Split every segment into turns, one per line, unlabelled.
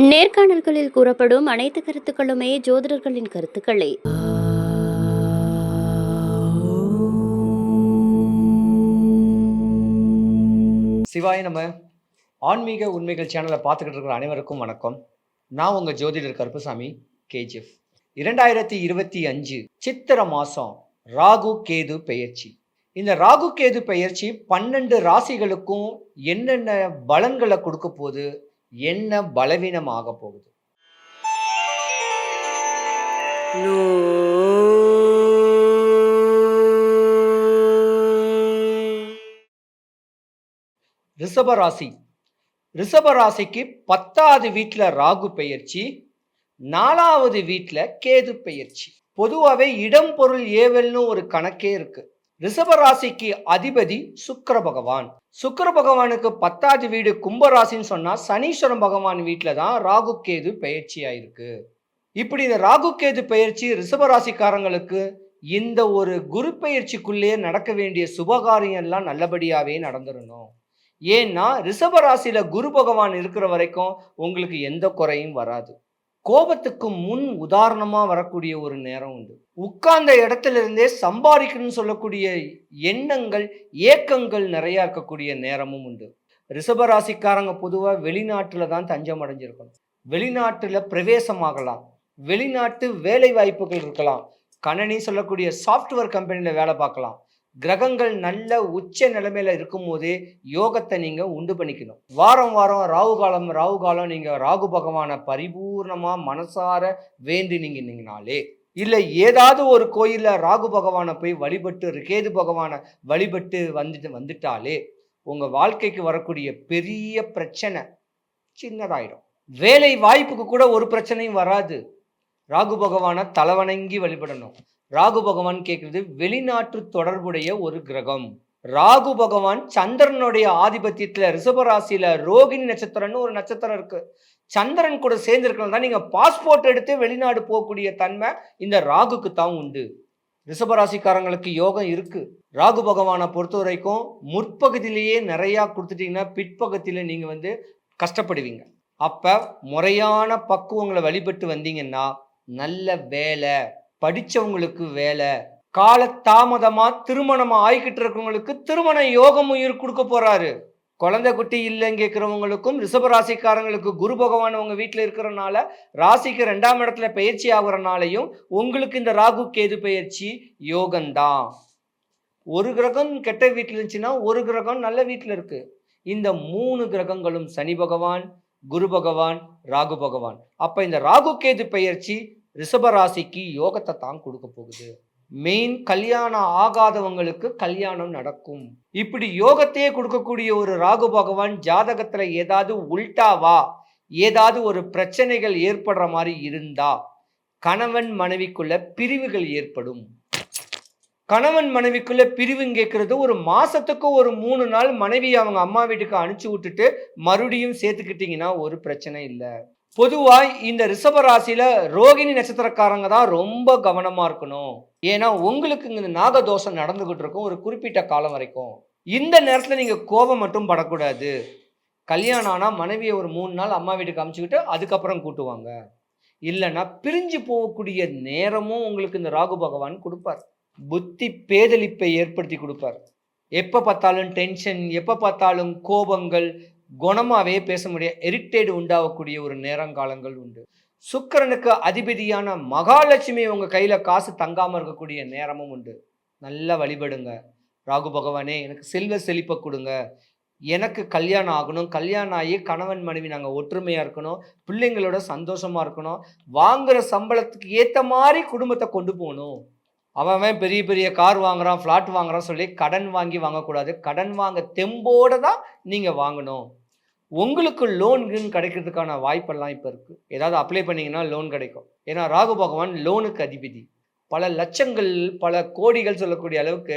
நேர்காணல்களில் கூறப்படும் அனைத்து கருத்துக்களுமே ஜோதிடர்களின் கருத்துக்களே.
சிவாய நம்ம ஆன்மீக உண்மைகள் சேனலை பார்த்துக்கிட்டு இருக்கிற அனைவருக்கும் வணக்கம். நான் உங்கள் ஜோதிடர் கருப்பசாமி கேஜிஎஃப். இரண்டாயிரத்தி இருபத்தி அஞ்சு சித்திர மாதம் ராகு கேது பெயர்ச்சி. இந்த ராகு கேது பெயர்ச்சி பன்னெண்டு ராசிகளுக்கும் என்னென்ன பலன்களை கொடுக்க போகுது? என்ன பலவீனமாக போகுது? ரிஷபராசி. ரிஷபராசிக்கு பத்தாவது வீட்டில் ராகு பெயர்ச்சி நாலாவது வீட்டில் கேது பெயர்ச்சி. பொதுவாகவே இடம் பொருள் ஏவல்னு ஒரு கணக்கே இருக்குது ரிஷப ராசிக்கு அதிபதி சுக்கர பகவான். சுக்கர பகவானுக்கு பத்தாவது வீடு கும்பராசின்னு சொன்னா சனீஸ்வரன் பகவான் வீட்டில் தான் ராகு கேது பயிற்சியா இருக்கு இப்படி இந்த ராகு கேது பயிற்சி ரிஷப ராசிக்காரங்களுக்கு இந்த ஒரு குரு பயிற்சிக்குள்ளேயே நடக்க வேண்டிய சுபகாரியம் எல்லாம் நல்லபடியாவே நடந்துடணும் ஏன்னா ரிஷப ராசியில குரு பகவான் இருக்கிற வரைக்கும் உங்களுக்கு எந்த குறையும் வராது. கோபத்துக்கு முன் உதாரணமாக வரக்கூடிய ஒரு நேரம் உண்டு. உட்கார்ந்த இடத்துல இருந்தே சம்பாதிக்கணும்னு சொல்லக்கூடிய எண்ணங்கள் ஏக்கங்கள் நிறையா இருக்கக்கூடிய நேரமும் உண்டு. ரிஷபராசிக்காரங்க ராசிக்காரங்க வெளிநாட்டில் தான் தஞ்சம் அடைஞ்சிருக்கணும். வெளிநாட்டில் பிரவேசமாகலாம் வெளிநாட்டு வேலை வாய்ப்புகள் இருக்கலாம். கணனி சொல்லக்கூடிய சாஃப்ட்வேர் கம்பெனியில் வேலை பார்க்கலாம். கிரகங்கள் நல்ல உச்ச நிலைமையில இருக்கும் போதே யோகத்தை நீங்க உண்டு பண்ணிக்கணும். வாரம் வாரம் ராகு காலம் ராகு காலம் நீங்க ராகு பகவானை பரிபூர்ணமா மனசார வேண்டினீங்கனாலே இல்லை ஏதாவது ஒரு கோயிலில் ராகு பகவானை போய் வழிபட்டு கேது பகவானை வழிபட்டு வந்துட்டு வந்துட்டாலே உங்கள் வாழ்க்கைக்கு வரக்கூடிய பெரிய பிரச்சனை சின்னதாயிடும். வேலை வாய்ப்புக்கு கூட ஒரு பிரச்சனையும் வராது. ராகு பகவானை தலைவணங்கி வழிபடணும். ராகு பகவான் கேட்குறது வெளிநாட்டு தொடர்புடைய ஒரு கிரகம். ராகு பகவான் சந்திரனுடைய ஆதிபத்தியத்துல ரிஷபராசியில ரோகிணி நட்சத்திரம்னு ஒரு நட்சத்திரம் இருக்கு. சந்திரன் கூட சேர்ந்திருக்கலாம் தான் நீங்க பாஸ்போர்ட் எடுத்து வெளிநாடு போகக்கூடிய தன்மை இந்த ராகுக்கு தான் உண்டு. ரிஷபராசிக்காரங்களுக்கு யோகம் இருக்கு. ராகு பகவானை பொறுத்த வரைக்கும் முற்பகுதியிலேயே நிறையா கொடுத்துட்டீங்கன்னா பிற்பகுதியில நீங்க வந்து கஷ்டப்படுவீங்க. அப்ப முறையான பக்குவங்களை வழிபட்டு வந்தீங்கன்னா நல்ல வேலை படிச்சவங்களுக்கு வேலை கால தாமதமா திருமணம் ஆகிக்கிட்டு இருக்கவங்களுக்கு திருமண யோகம் உயிர் கொடுக்க போறாரு. குழந்தை குட்டி இல்லைன்னு கேட்குறவங்களுக்கும் ரிஷபராசிக்காரங்களுக்கு குரு பகவான் உங்கள் வீட்டில் இருக்கிறனால ராசிக்கு ரெண்டாம் இடத்துல பயிற்சி ஆகுறனாலையும் உங்களுக்கு இந்த ராகு கேது பயிற்சி யோகம்தான். ஒரு கிரகம் கெட்ட வீட்டில் இருந்துச்சுன்னா ஒரு கிரகம் நல்ல வீட்டில் இருக்கு. இந்த மூணு கிரகங்களும் சனி பகவான் குரு பகவான் ராகு பகவான். அப்போ இந்த ராகு கேது பயிற்சி ரிஷபராசிக்கு யோகத்தை தான் கொடுக்க போகுது. மெயின் கல்யாணம் ஆகாதவங்களுக்கு கல்யாணம் நடக்கும். இப்படி யோகத்தையே கொடுக்கக்கூடிய ஒரு ராகு பகவான் ஜாதகத்துல ஏதாவது உல்டாவா ஏதாவது ஒரு பிரச்சனைகள் ஏற்படுற மாதிரி இருந்தா கணவன் மனைவிக்குள்ள பிரிவுகள் ஏற்படும். கணவன் மனைவிக்குள்ள பிரிவுன்னு கேட்கறது ஒரு மாசத்துக்கு ஒரு மூணு நாள் மனைவி அவங்க அம்மா வீட்டுக்கு அனுப்பிச்சு விட்டுட்டு மறுபடியும் சேர்த்துக்கிட்டீங்கன்னா ஒரு பிரச்சனை இல்லை. பொதுவாக இந்த ரிஷபராசியில் ரோகிணி நட்சத்திரக்காரங்க தான் ரொம்ப கவனமாக இருக்கணும். ஏன்னா உங்களுக்கு இந்த நாகதோஷம் நடந்துக்கிட்டு இருக்கும் ஒரு குறிப்பிட்ட காலம் வரைக்கும். இந்த நேரத்தில் நீங்கள் கோபம் மட்டும் படக்கூடாது. கல்யாணம் ஆனால் மனைவியை ஒரு மூணு நாள் அம்மா வீட்டுக்கு அமுச்சுக்கிட்டு அதுக்கப்புறம் கூட்டுவாங்க. இல்லைன்னா பிரிஞ்சு போகக்கூடிய நேரமும் உங்களுக்கு இந்த ராகு பகவான் கொடுப்பார். புத்தி பேதலிப்பை ஏற்படுத்தி கொடுப்பார். எப்போ பார்த்தாலும் டென்ஷன் எப்போ பார்த்தாலும் கோபங்கள் குணமாகவே பேச முடியாது எரிட்டேடு உண்டாகக்கூடிய ஒரு நேரங்காலங்கள் உண்டு. சுக்கிரனுக்கு அதிபதியான மகாலட்சுமி உங்க கையில காசு தங்காம இருக்கக்கூடிய நேரமும் உண்டு. நல்லா வழிபடுங்க. ராகு பகவானே எனக்கு செல்வ செழிப்பை கொடுங்க. எனக்கு கல்யாணம் ஆகணும். கல்யாணம் ஆகி கணவன் மனைவி நாங்கள் ஒற்றுமையாக இருக்கணும். பிள்ளைங்களோட சந்தோஷமாக இருக்கணும். வாங்குற சம்பளத்துக்கு ஏற்ற மாதிரி குடும்பத்தை கொண்டு போகணும். அவன் அவன் பெரிய பெரிய கார் வாங்குறான் ஃப்ளாட் வாங்குறான் சொல்லி கடன் வாங்கி வாங்கக்கூடாது. கடன் வாங்க தெம்போட தான் நீங்கள் வாங்கணும். உங்களுக்கு லோன் கிடைக்கிறதுக்கான வாய்ப்பெல்லாம் இப்போ இருக்குது ஏதாவது அப்ளை பண்ணீங்கன்னா லோன் கிடைக்கும். ஏன்னா ராகு பகவான் லோனுக்கு அதிபதி. பல லட்சங்கள் பல கோடிகள் சொல்லக்கூடிய அளவுக்கு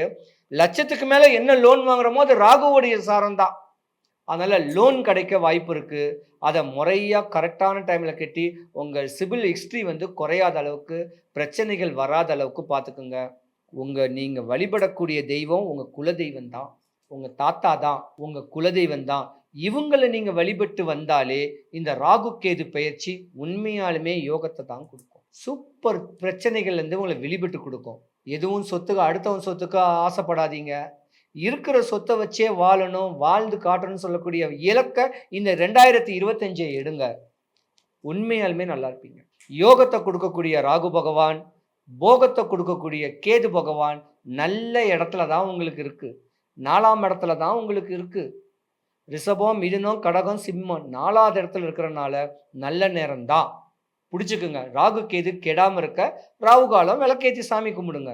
லட்சத்துக்கு மேலே என்ன லோன் வாங்குறோமோ அது ராகுவோடைய சாரம் தான் அதனால் லோன் கிடைக்க வாய்ப்பு இருக்குது அதை முறையாக கரெக்டான டைமில் கட்டி உங்கள் சிபில் ஹிஸ்ட்ரி வந்து குறையாத அளவுக்கு பிரச்சனைகள் வராத அளவுக்கு பார்த்துக்குங்க. உங்கள் நீங்கள் வழிபடக்கூடிய தெய்வம் உங்கள் குலதெய்வம் தான் உங்கள் தாத்தா தான். உங்கள் குலதெய்வம் தான் இவங்களை நீங்கள் வழிபட்டு வந்தாலே இந்த ராகு கேது பயிற்சி உண்மையாலுமே யோகத்தை தான் கொடுக்கும். சூப்பர் பிரச்சனைகள்லேருந்து உங்களை வெளிப்பட்டு கொடுக்கும். எதுவும் சொத்துக்கு அடுத்தவன் சொத்துக்கு ஆசைப்படாதீங்க. இருக்கிற சொத்தை வச்சே வாழணும் வாழ்ந்து காட்டணும்னு சொல்லக்கூடிய இலக்கை இந்த ரெண்டாயிரத்தி இருபத்தஞ்சை எடுங்க. உண்மையாலுமே நல்லா இருப்பீங்க. யோகத்தை கொடுக்கக்கூடிய ராகு பகவான் போகத்தை கொடுக்கக்கூடிய கேது பகவான் நல்ல இடத்துல தான் உங்களுக்கு இருக்குது நாலாம் இடத்துல தான் உங்களுக்கு இருக்குது ரிஷபம் மிதுனம் கடகம் சிம்மம் நாலாவது இடத்துல இருக்கிறனால நல்ல நேரம் தான் பிடிச்சிக்குங்க. ராகு கேது கெடாமல் இருக்க ராகு காலம் விளக்கேத்தி சாமி கும்பிடுங்க.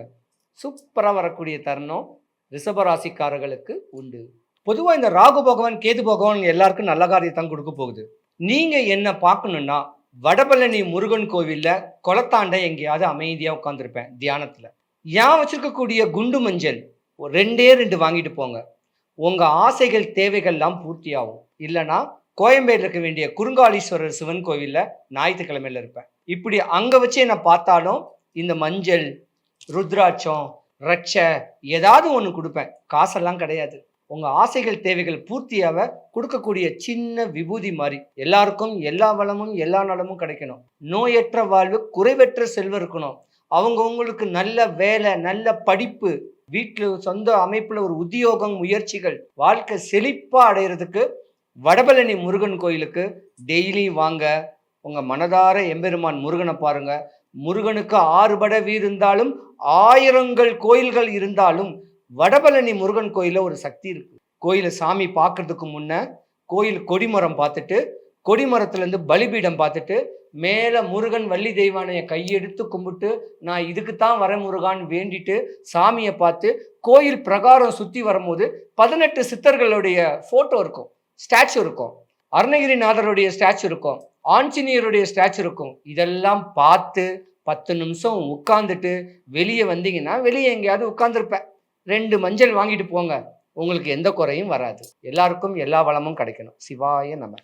சூப்பராக வரக்கூடிய தருணம் ரிஷபராசிக்காரர்களுக்கு உண்டு. பொதுவாக இந்த ராகு பகவான் கேது பகவான் எல்லாருக்கும் நல்ல காரியத்தான் கொடுக்க போகுது. நீங்கள் என்ன பார்க்கணுன்னா வடபழனி முருகன் கோவிலில் குளத்தாண்ட எங்கேயாவது அமைதியாக உட்காந்துருப்பேன் தியானத்தில். ஏன் வச்சுருக்கக்கூடிய குண்டு மஞ்சள்? ரெண்டே ரெண்டு வாங்கிட்டு போங்க. உங்கள் ஆசைகள் தேவைகள்லாம் பூர்த்தியாகும். இல்லைன்னா கோயம்பேடு இருக்க வேண்டிய குறுங்காலீஸ்வரர் சிவன் கோவிலில் ஞாயிற்றுக்கிழமையில இருப்பேன். இப்படி அங்கே வச்சு என்னை பார்த்தாலும் இந்த மஞ்சள் ருத்ராட்சம் ரட்ச ஏதாவது ஒன்று கொடுப்பேன். காசெல்லாம் கிடையாது. உங்கள் ஆசைகள் தேவைகள் பூர்த்தியாக கொடுக்கக்கூடிய சின்ன விபூதி மாதிரி எல்லாருக்கும் எல்லா வளமும் எல்லா நலமும் கிடைக்கணும். நோயற்ற வாழ்வு குறைவற்ற செல்வம் இருக்கணும். அவங்கவுங்களுக்கு நல்ல வேலை நல்ல படிப்பு வீட்டில் சொந்த அமைப்பில் ஒரு உத்தியோகம் முயற்சிகள் வாழ்க்கை செழிப்பாக அடையிறதுக்கு வடபழனி முருகன் கோயிலுக்கு டெய்லி வாங்க. உங்கள் மனதார எம்பெருமான் முருகனை பாருங்க. முருகனுக்கு ஆறுபட வீர் இருந்தாலும் ஆயிரங்கள் கோயில்கள் இருந்தாலும் வடபழனி முருகன் கோயிலில் ஒரு சக்தி இருக்குது கோயிலை சாமி பார்க்கறதுக்கு முன்னே கோயில் கொடிமரம் பார்த்துட்டு கொடிமரத்துலேருந்து பலிபீடம் பார்த்துட்டு மேலே முருகன் வள்ளி தெய்வானைய கையெடுத்து கும்பிட்டு நான் இதுக்கு தான் வர முருகான்னு வேண்டிட்டு சாமியை பார்த்து கோயில் பிரகாரம் சுற்றி வரும்போது பதினெட்டு சித்தர்களுடைய ஃபோட்டோ இருக்கும் ஸ்டாச்சு இருக்கும். அருணகிரிநாதருடைய ஸ்டாச்சு இருக்கும் ஆஞ்சநேயருடைய ஸ்டாச்சு இருக்கும். இதெல்லாம் பார்த்து பத்து நிமிஷம் உட்காந்துட்டு வெளியே வந்தீங்கன்னா வெளியே எங்கேயாவது உட்காந்துருப்பேன் ரெண்டு மஞ்சள் வாங்கிட்டு போங்க. உங்களுக்கு எந்த குறையும் வராது. எல்லாருக்கும் எல்லா வளமும் கிடைக்கணும். சிவாய நம்ம